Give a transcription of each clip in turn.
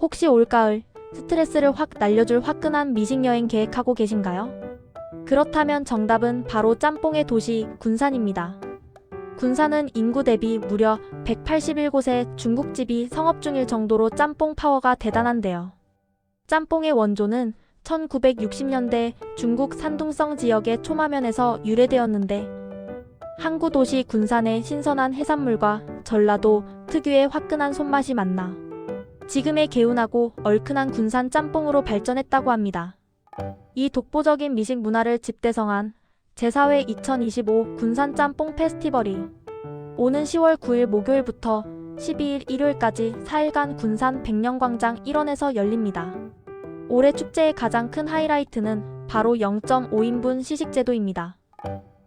혹시 올가을 스트레스를 확 날려줄 화끈한 미식 여행 계획하고 계신가요? 그렇다면 정답은 바로 짬뽕의 도시 군산입니다. 군산은 인구 대비 무려 181곳의 중국집이 성업 중일 정도로 짬뽕 파워가 대단한데요. 짬뽕의 원조는 1960년대 중국 산둥성 지역의 초마면에서 유래되었는데 항구 도시 군산의 신선한 해산물과 전라도 특유의 화끈한 손맛이 만나 지금의 개운하고 얼큰한 군산 짬뽕으로 발전했다고 합니다. 이 독보적인 미식 문화를 집대성한 제4회 2025 군산 짬뽕 페스티벌이 오는 10월 9일 목요일부터 12일 일요일까지 4일간 군산 백령광장 1원에서 열립니다. 올해 축제의 가장 큰 하이라이트는 바로 0.5인분 시식제도입니다.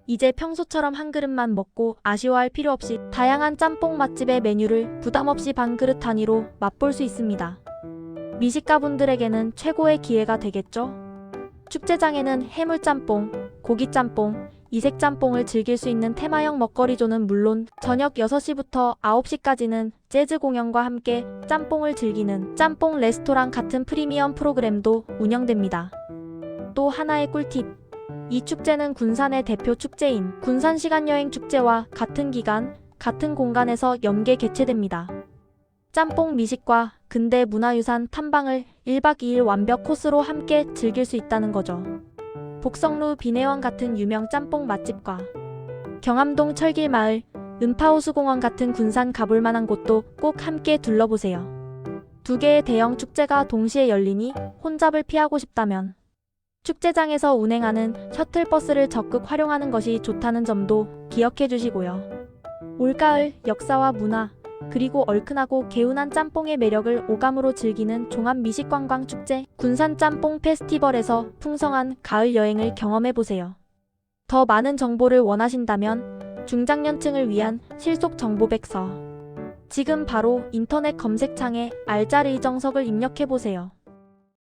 이제 평소처럼 한 그릇만 먹고 아쉬워할 필요 없이 다양한 짬뽕 맛집의 메뉴를 부담 없이 반 그릇 단위로 맛볼 수 있습니다. 미식가분들에게는 최고의 기회가 되겠죠? 축제장에는 해물짬뽕, 고기짬뽕, 이색짬뽕을 즐길 수 있는 테마형 먹거리존은 물론 저녁 6시부터 9시까지는 재즈 공연과 함께 짬뽕을 즐기는 짬뽕 레스토랑 같은 프리미엄 프로그램도 운영됩니다. 또 하나의 꿀팁. 이 축제는 군산의 대표 축제인 군산 시간여행 축제와 같은 기간, 같은 공간에서 연계 개최됩니다. 짬뽕 미식과 근대 문화유산 탐방을 1박 2일 완벽 코스로 함께 즐길 수 있다는 거죠. 복성루 비내원 같은 유명 짬뽕 맛집과 경암동 철길마을, 음파호수공원 같은 군산 가볼 만한 곳도 꼭 함께 둘러보세요. 두 개의 대형 축제가 동시에 열리니 혼잡을 피하고 싶다면 축제장에서 운행하는 셔틀버스를 적극 활용하는 것이 좋다는 점도 기억해 주시고요. 올가을 역사와 문화, 그리고 얼큰하고 개운한 짬뽕의 매력을 오감으로 즐기는 종합 미식관광 축제 군산 짬뽕 페스티벌에서 풍성한 가을 여행을 경험해 보세요. 더 많은 정보를 원하신다면 중장년층을 위한 실속 정보백서 지금 바로 인터넷 검색창에 알짜리 정석을 입력해 보세요.